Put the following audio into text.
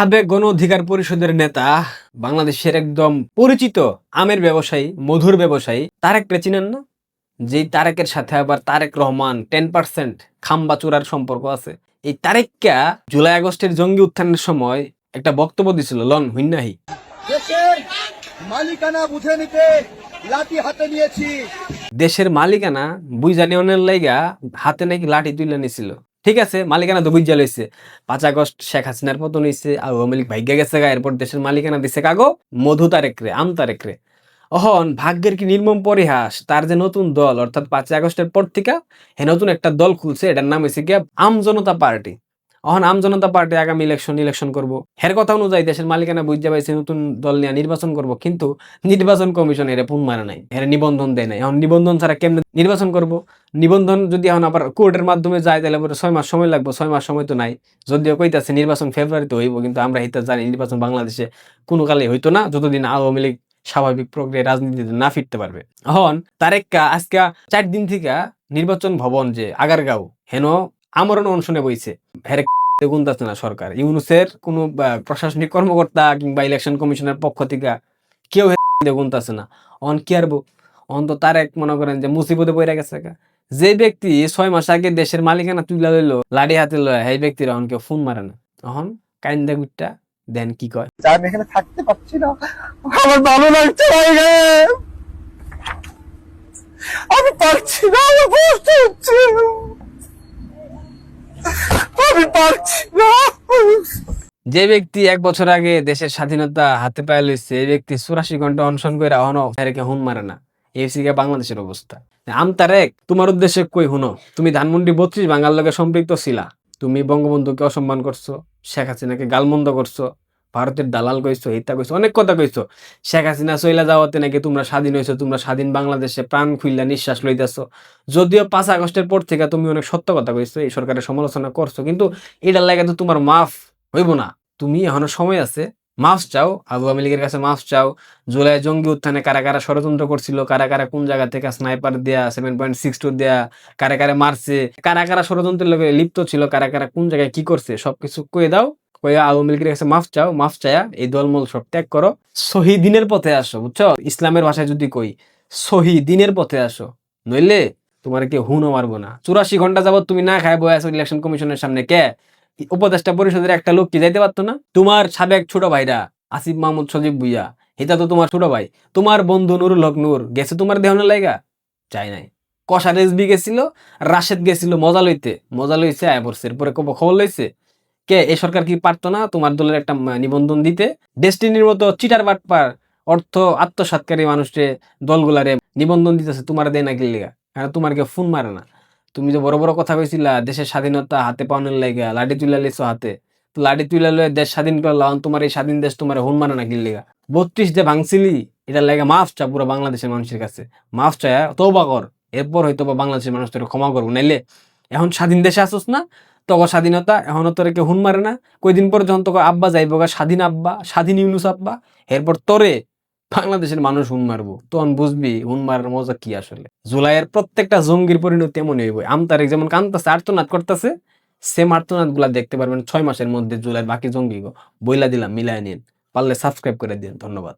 সাবেক গণ অধিকার পরিষদের নেতা বাংলাদেশের একদম পরিচিত আমের ব্যবসায়ী মধুর ব্যবসায়ী তারেককে চিনেন না? যেই তারেকের সাথে আবার তারেক রহমান টেন পার্সেন্ট খাম্বা চূড়ার সম্পর্ক আছে। এই তারেককা জুলাই আগস্টের জঙ্গি উত্থানের সময় একটা বক্তব্য দিছিল লন হুইন্নাহি। দেশের মালিকানা বুঝে নিতে লাঠি হাতে নিয়েছি। দেশের মালিকানা বুঝা নেওয়ার লাইগা হাতে নাকি লাঠি তুলে নিছিল। ঠিক আছে, মালিকানা তো লইছে। পাঁচ আগস্ট শেখ হাসিনার পতন হইছে আওয়ামী লীগ ভাগ্যা গেছে গা, এরপর দেশের মালিকানা দিছে কাগো মধু তারেকরে আম তারেকরে অহন ভাগ্যের কি নির্মম পরিহাস, তার যে নতুন দল, অর্থাৎ পাঁচই আগস্টের পর থেকে হে নতুন একটা দল খুলছে, এটার নাম হয়েছে কি আম জনতা পার্টি। অহন আম জনতা পার্টি আগামী ইলেকশন ইলেকশন করব। হের কথা অনুযায়ী দেশের মালিকানা বুঝতে পাইছে, নতুন দল নিয়ে নির্বাচন করব, কিন্তু নির্বাচন কমিশন এর পুন মারা নাই, এর নিবন্ধন দেয় নাই। এখন নিবন্ধন ছাড়া কেমনে নির্বাচন করব? নিবন্ধন যদি এখন আবার কোর্টের মাধ্যমে যায়, তাহলে পরে ছয় মাস সময় লাগবে, ছয় মাস সময় তো নাই। যদিও কইতাছে নির্বাচন ফেব্রুয়ারিতে হইব, কিন্তু আমরা হিতা জানি নির্বাচন বাংলাদেশে কোনো কালে হইতো না, যতদিন আওয়ামী লীগ স্বাভাবিক প্রক্রিয়ায় রাজনীতিতে না ফিরতে পারবে। এখন তারেক্কা আজকে চার দিন থেকে নির্বাচন ভবন যে আগারগাঁও, হেন আমরণ অনশনে বইছে। হেরে গুনতাছে না সরকার। ইউনুসের কোনো প্রশাসনিক কর্মকর্তা কিংবা ইলেকশন কমিশনের পক্ষ থেকে কেউ গুনতাছে না। অন কি আরবো অন তো তার এক মনে করেন যে মুসিবতে পড়ে গেছে যে ব্যক্তি ছয় মাস আগে দেশের মালিকানা তুলে লইলো লাড়ি হাতে লয়, সেই ব্যক্তির অন কেউ ফোন মারে না। তখন কাইন্দা গুটটা, দেন কি কয়? আমি এখানে থাকতে পারছি না। আমার ভালো লাগছে আমি পারছি না আমার কষ্ট হচ্ছে যে ব্যক্তি এক বছর আগে দেশের স্বাধীনতা হাতে পায়ে লইছে, এই ব্যক্তি চুরাশি ঘণ্টা অনশন করে অহনো এরকে হুন মারে না। এই হচ্ছে বাংলাদেশের অবস্থা। আমতারেক তোমার উদ্দেশ্যে কই হুনো? তুমি ধানমন্ডি বত্রিশ বাঙাল লোকের সম্পৃক্ত ছিলা। তুমি বঙ্গবন্ধুকে অসম্মান করছ, শেখ হাসিনাকে গালমন্দ করছ ভারতের দালাল কইছো হিতা কইছো, অনেক কথা কইছো। শেখ হাসিনা চইলা যাওয়াতে নাকি তোমরা স্বাধীন হয়েছো তোমরা স্বাধীন বাংলাদেশে প্রাণ খুইলা নিঃশ্বাস লইতেছো। যদিও পাঁচ আগস্টের পর থেকে তুমি অনেক সত্য কথা কইছো, এই সরকারের সমালোচনা করছ, কিন্তু এটার লাগে তো তোমার মাফ হইব না। তুমি এখনও সময় আছে, মাফ চাও আওয়ামী লীগের কাছে মাফ চাও। জুলাই জঙ্গি উত্থানে কারা কারা ষড়যন্ত্র করছিল, কারা কারা কোন জায়গা থেকে স্নাইপার দেয়া সেভেন পয়েন্ট সিক্স টু দেয়া, কারা কারা মারছে, কারা কারা ষড়যন্ত্রের লগে লিপ্ত ছিল, কারা কারা কোন জায়গায় কি করছে, সবকিছু কয়ে দাও। কয়ে আওয়ামী কাছে মাফ চাও, মাফ চায়া এই দলমল সব ত্যাগ করো। সহি দিনের পথে আসো, বুঝছ? ইসলামের ভাষায় যদি কই সহি দিনের পথে আসো। নইলে তোমার কেউ হুনও মারবো না। চুরাশি ঘণ্টা যাবত তুমি না বয়ে আছো ইলেকশন কমিশনের সামনে, কে? উপদেষ্টা পরিষদের একটা লোক কি যাইতে পারতো না? তোমার সাবেক ছোট ভাইরা, আসিফ মাহমুদ সজীব ভুইয়া এটা তো তোমার ছোট ভাই। তোমার বন্ধু নুরুল হক নূর, গেছে তোমার দেহনের লাইগা? চাই নাই। কষা রেসবি গেছিল, রাশেদ গেছিল মজা লইতে। মজা লইছে, আয় পড়ছে। এরপরে খবর লইছে? কে এই সরকার কি পারতো না তোমার দলের একটা নিবন্ধন দিতে? ডেস্টিনির মতো চিটার বাটপার অর্থ আত্মসাৎকারী মানুষকে দলগুলারে নিবন্ধন দিতেছে, তোমার দেয় না গিল্লিগা। কারণ তোমার কেউ ফোন মারে না। তুমি যে বড় বড় কথা কইছিলা, দেশের স্বাধীনতা হাতে পাওয়ানোর লাইগা লাঠি তুলে লিছো হাতে। লাঠি তুলে লয়ে দেশ স্বাধীন করলাম তোমার এই স্বাধীন দেশ তোমার হুন মারে না গিল্লিগা। বত্রিশ যে ভাঙছিলি এটা লাগে মাফ চা পুরো বাংলাদেশের মানুষের কাছে। মাফ চায় তৌবা কর। এরপর হয়তো বা বাংলাদেশের মানুষ তোর ক্ষমা করব। নাইলে এখন স্বাধীন দেশে আসোস না তখন স্বাধীনতা, এখনও তোরে কেউ হুন মারে না। কয়দিন পরে যখন তোকে আব্বা যাইব গা, স্বাধীন আব্বা, স্বাধীন ইউনুস আব্বা, এরপর তোরে বাংলাদেশের মানুষ হুন মারবো। তখন বুঝবি হুন মারার মজা কি আসলে। জুলাইয়ের প্রত্যেকটা জঙ্গির পরিণতি এমনই হইব। আমতারেক যেমন কান্তাছে আর্তনাদ করতেছে সেম আর্তনাদগুলা দেখতে পারবেন ছয় মাসের মধ্যে জুলাইয়ের বাকি জঙ্গি বইলা দিলাম, মিলায় নিন। পারলে সাবস্ক্রাইব করে দিন। ধন্যবাদ।